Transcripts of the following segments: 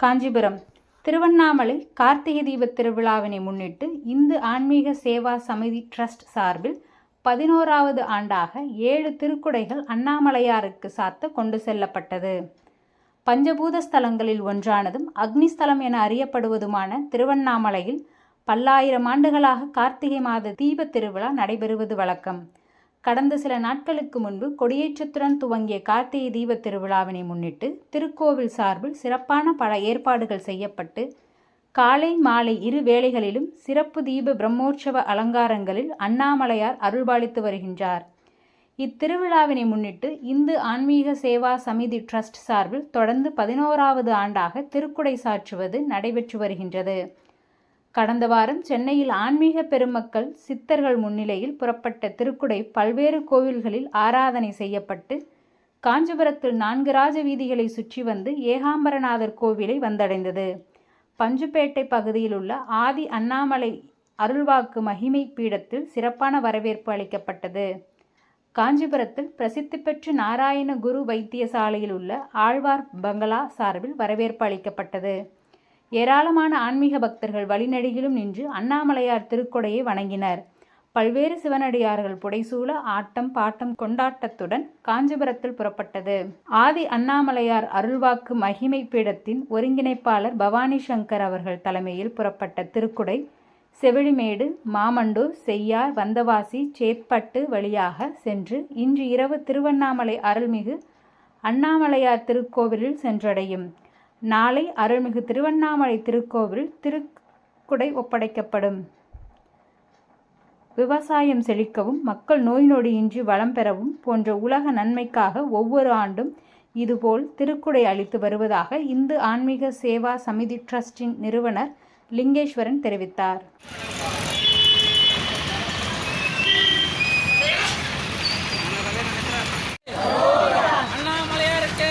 காஞ்சிபுரம். திருவண்ணாமலை கார்த்திகை தீபத் திருவிழாவினை முன்னிட்டு இந்து ஆன்மீக சேவா சமிதி ட்ரஸ்ட் சார்பில் பதினோராவது ஆண்டாக ஏழு திருக்குடைகள் அண்ணாமலையாருக்கு சாத்த கொண்டு செல்லப்பட்டது. பஞ்சபூத ஸ்தலங்களில் ஒன்றானதும் அக்னி ஸ்தலம் என அறியப்படுவதுமான திருவண்ணாமலையில் பல்லாயிரம் ஆண்டுகளாக கார்த்திகை மாத தீபத் திருவிழா நடைபெறுவது வழக்கம். கடந்த சில நாட்களுக்கு முன்பு கொடியேற்றத்துடன் துவங்கிய கார்த்திகை தீபத் திருவிழாவினை முன்னிட்டு திருக்கோவில் சார்பில் சிறப்பான பல ஏற்பாடுகள் செய்யப்பட்டு காலை மாலை இரு வேளைகளிலும் சிறப்பு தீப பிரம்மோற்சவ அலங்காரங்களில் அண்ணாமலையார் அருள்பாலித்து வருகின்றார். இத்திருவிழாவினை முன்னிட்டு இந்து ஆன்மீக சேவா சமிதி ட்ரஸ்ட் சார்பில் தொடர்ந்து பதினோராவது ஆண்டாக திருக்குடை சாற்றுவது நடைபெற்று வருகின்றது. கடந்த வாரம் சென்னையில் ஆன்மீக பெருமக்கள் சித்தர்கள் முன்னிலையில் புறப்பட்ட திருக்குடை பல்வேறு கோவில்களில் ஆராதனை செய்யப்பட்டு காஞ்சிபுரத்தில் நான்கு ராஜ வீதிகளை சுற்றி வந்து ஏகாம்பரநாதர் கோவிலை வந்தடைந்தது. பஞ்சுப்பேட்டை பகுதியில் உள்ள ஆதி அண்ணாமலை அருள்வாக்கு மகிமை பீடத்தில் சிறப்பான வரவேற்பு அளிக்கப்பட்டது. காஞ்சிபுரத்தில் பிரசித்தி பெற்ற நாராயண குரு வைத்தியசாலையில் உள்ள ஆழ்வார் பங்களா சார்பில் வரவேற்பு அளிக்கப்பட்டது. ஏராளமான ஆன்மீக பக்தர்கள் வழிநெடுகிலும் நின்று அண்ணாமலையார் திருக்கொடையை வணங்கினர். பல்வேறு சிவனடியார்கள் புடைசூழ ஆட்டம் பாட்டம் கொண்டாட்டத்துடன் காஞ்சிபுரத்தில் புறப்பட்டது. ஆதி அண்ணாமலையார் அருள்வாக்கு மகிமை பீடத்தின் ஒருங்கிணைப்பாளர் பவானி சங்கர் அவர்கள் தலைமையில் புறப்பட்ட திருக்குடை செவிலிமேடு மாமண்டூர் செய்யார் வந்தவாசி சேத்பட்டு வழியாக சென்று இன்று இரவு திருவண்ணாமலை அருள்மிகு அண்ணாமலையார் திருக்கோவிலில் சென்றடையும். நாளை அருள்மிகு திருவண்ணாமலை திருக்கோவில் திருக்குடை ஒப்படைக்கப்படும். விவசாயம் செழிக்கவும் மக்கள் நோய் நொடியின்றி வளம் பெறவும் போன்ற உலக நன்மைக்காக ஒவ்வொரு ஆண்டும் இதுபோல் திருக்குடை அளித்து வருவதாக இந்து ஆன்மீக சேவா சமிதி ட்ரஸ்டின் நிறுவனர் லிங்கேஸ்வரன் தெரிவித்தார் அண்ணாமலையாருக்கு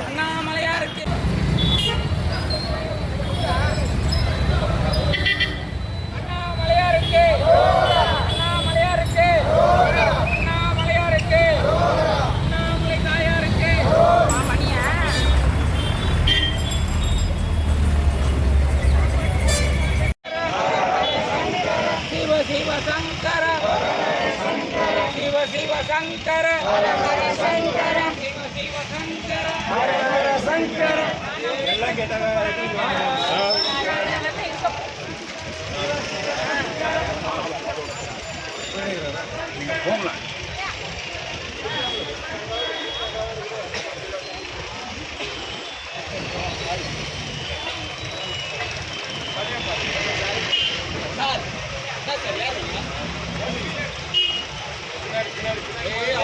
அண்ணாமலையாருக்கு அண்ணாமலையாருக்கு அண்ணாமலையாருக்கு அண்ணாமலையாருக்கு அண்ணாமலை தாயாருக்கு மணியா சிவ சிவ சங்கர சிவ சிவ சங்கர சங்கர சிவ சிவ சங்கர சங்கர ஏ Hey,